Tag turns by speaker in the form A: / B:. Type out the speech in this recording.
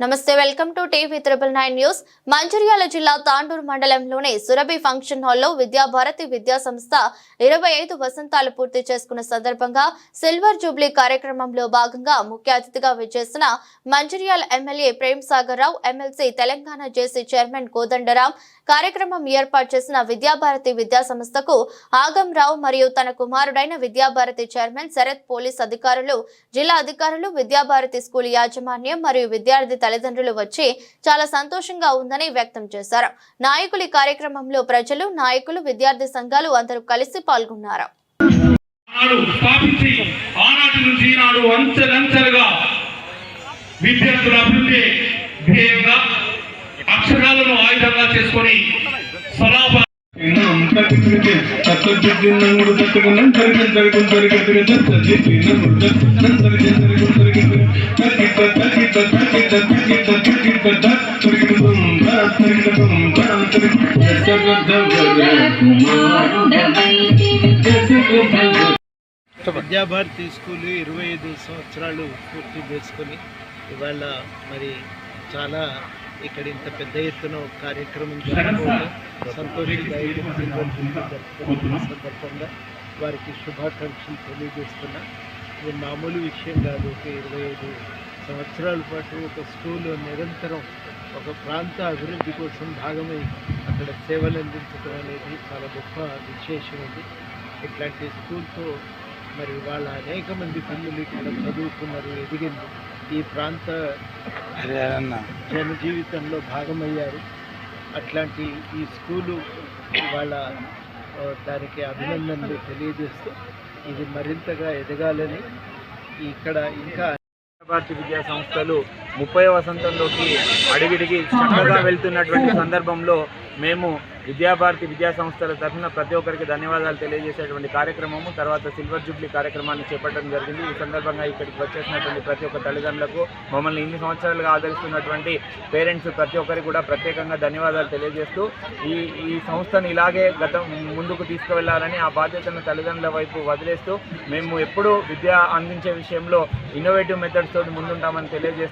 A: నమస్తే welcome to TV triple nine news. Mancherial జిల్లా తాండూరు మండలంలోని సురభి ఫంక్షన్ హాల్లో విద్యాభారతి విద్యా సంస్థ ఇరవై ఐదు వసంతాలు పూర్తి చేసుకున్న సందర్భంగా సిల్వర్ జూబ్లీ కార్యక్రమంలో భాగంగా ముఖ్య అతిథిగా విచ్చేసిన Mancherial MLA Prem Sagar Rao MLC Telangana JC chairman Kodandaram కార్యక్రమం ఏర్పాటు చేసిన విద్యాభారతి విద్యా సంస్థకు ఆగం రావు మరియు తన కుమారుడైన విద్యాభారతి చైర్మన్ శరత్ పోలీస్ అధికారులు జిల్లా అధికారులు విద్యాభారతి స్కూల్ యాజమాన్యం మరియు విద్యార్థి తల్లిదండ్రులు వచ్చి చాలా సంతోషంగా ఉందని వ్యక్తం చేశారు. నాయకులు ఈ కార్యక్రమంలో ప్రజలు నాయకులు విద్యార్థి సంఘాలు అందరూ కలిసి పాల్గొన్నారు.
B: అక్షరాలను ఆయుధంగా చేసుకొని
C: సలాభ
D: విద్యాభారతి స్కూల్ ఇరవై ఐదు సంవత్సరాలు పూర్తి చేసుకొని ఇవాళ మరి చాలా ఇక్కడ ఇంత పెద్ద ఎత్తున కార్యక్రమం జరుపుకోవడం సంతోషదాయకం సందర్భంగా వారికి శుభాకాంక్షలు తెలియజేస్తున్నా. ఇది మామూలు విషయం కాదు. ఒక ఇరవై ఐదు సంవత్సరాల పాటు ఒక స్కూల్ నిరంతరం ఒక ప్రాంత అభివృద్ధి కోసం భాగమై అక్కడ సేవలు అందించడం అనేది చాలా గొప్ప విశేషం ఉంది ఇట్లాంటి స్కూల్తో మరి వాళ్ళ అనేక మంది పిల్లలు ఇక్కడ చదువుకున్నారు ఎదిగింది. ఈ ప్రాంత జన జీవితంలో భాగమయ్యారు. అట్లాంటి ఈ స్కూలు వాళ్ళ దానికి అభినందనలు తెలియజేస్తూ ఇది మరింతగా ఎదగాలని ఇక్కడ ఇంకా
E: భారతి విద్యా సంస్థలు ముప్పై వసంతంలోకి అడిగిడిగి చక్కగా వెళ్తున్నటువంటి సందర్భంలో మేము విద్యాభారతి విద్యా సంస్థల తరఫున ప్రతి ఒక్కరికి ధన్యవాదాలు తెలియజేసేటువంటి కార్యక్రమము తర్వాత సిల్వర్ జూబ్లీ కార్యక్రమాన్ని చేపట్టడం జరిగింది. ఈ సందర్భంగా ఇక్కడికి వచ్చేసినటువంటి ప్రతి ఒక్క తల్లిదండ్రులకు మమ్మల్ని ఇన్ని సంవత్సరాలుగా ఆదరిస్తున్నటువంటి పేరెంట్స్ ప్రతి ఒక్కరికి కూడా ప్రత్యేకంగా ధన్యవాదాలు తెలియజేస్తూ ఈ ఈ సంస్థను ఇలాగే గతం ముందుకు తీసుకువెళ్ళాలని ఆ బాధ్యతను తల్లిదండ్రుల వైపు వదిలేస్తూ మేము ఎప్పుడూ విద్య అందించే విషయంలో ఇన్నోవేటివ్ మెథడ్స్ తోటి ముందుంటామని తెలియజేస్తూ